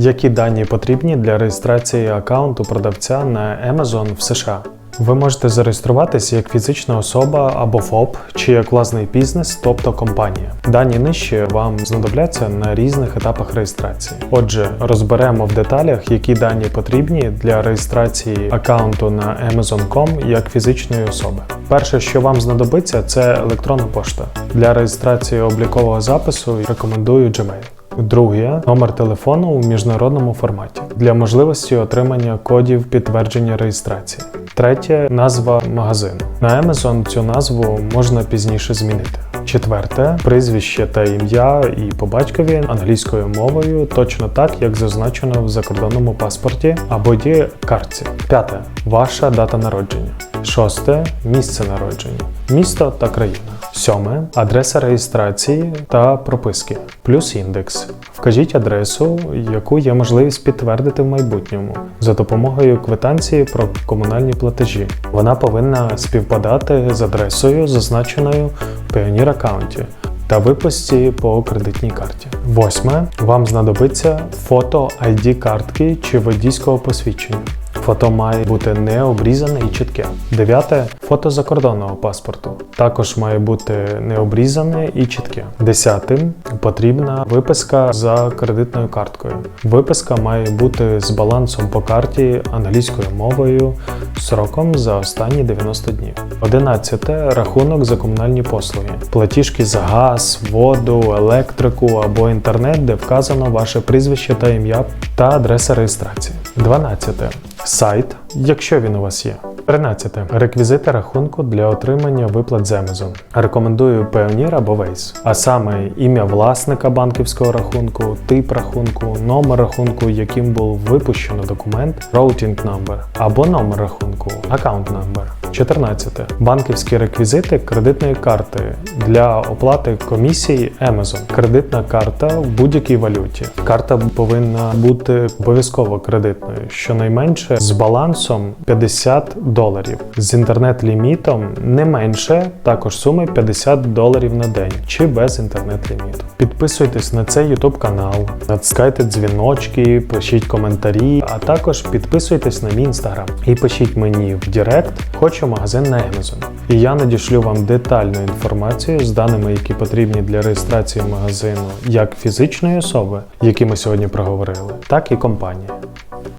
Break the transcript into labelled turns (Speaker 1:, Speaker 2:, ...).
Speaker 1: Які дані потрібні для реєстрації аккаунту продавця на Amazon в США? Ви можете зареєструватися як фізична особа або ФОП, чи як власний бізнес, тобто компанія. Дані нижче вам знадобляться на різних етапах реєстрації. Отже, розберемо в деталях, які дані потрібні для реєстрації аккаунту на Amazon.com як фізичної особи. Перше, що вам знадобиться, це електронна пошта. Для реєстрації облікового запису рекомендую Gmail. Друге номер телефону у міжнародному форматі для можливості отримання кодів підтвердження реєстрації. Третє назва магазину. На Amazon цю назву можна пізніше змінити. Четверте прізвище та ім'я і по батькові англійською мовою, точно так, як зазначено в закордонному паспорті або є. П'яте ваша дата народження. Шосте місце народження, місто та країна. Сьоме адреса реєстрації та прописки, плюс індекс. Вкажіть адресу, яку є можливість підтвердити в майбутньому за допомогою квитанції про комунальні платежі. Вона повинна співпадати з адресою, зазначеною в Payoneer аккаунті. Та випусті по кредитній карті. Восьме. Вам знадобиться фото ID картки чи водійського посвідчення. Фото має бути не обрізане і чітке. Дев'яте фото закордонного паспорту. Також має бути не обрізане і чітке. Десятим потрібна виписка за кредитною карткою. Виписка має бути з балансом по карті англійською мовою сроком за останні 90 днів. Одинадцяте рахунок за комунальні послуги. Платіжки за газ, воду, електрику або інтернет, де вказано ваше прізвище та ім'я та адреса реєстрації. 12. Сайт, якщо він у вас є. 13. Реквізити рахунку для отримання виплат з Amazon. Рекомендую Payoneer або Wise. А саме ім'я власника банківського рахунку, тип рахунку, номер рахунку, яким був випущено документ, routing number або номер рахунку, account number. 14. Банківські реквізити кредитної карти для оплати комісії Amazon. Кредитна карта в будь-якій валюті. Карта повинна бути обов'язково кредитною, щонайменше з балансом 50 доларів, з інтернет-лімітом не менше також суми 50 доларів на день чи без інтернет-ліміту. Підписуйтесь на цей YouTube канал, натискайте дзвіночки, пишіть коментарі, а також підписуйтесь на мій інстаграм і пишіть мені в Директ Хочу магазин на Amazon. І я надішлю вам детальну інформацію з даними, які потрібні для реєстрації магазину як фізичної особи, які ми сьогодні проговорили, так і компанії.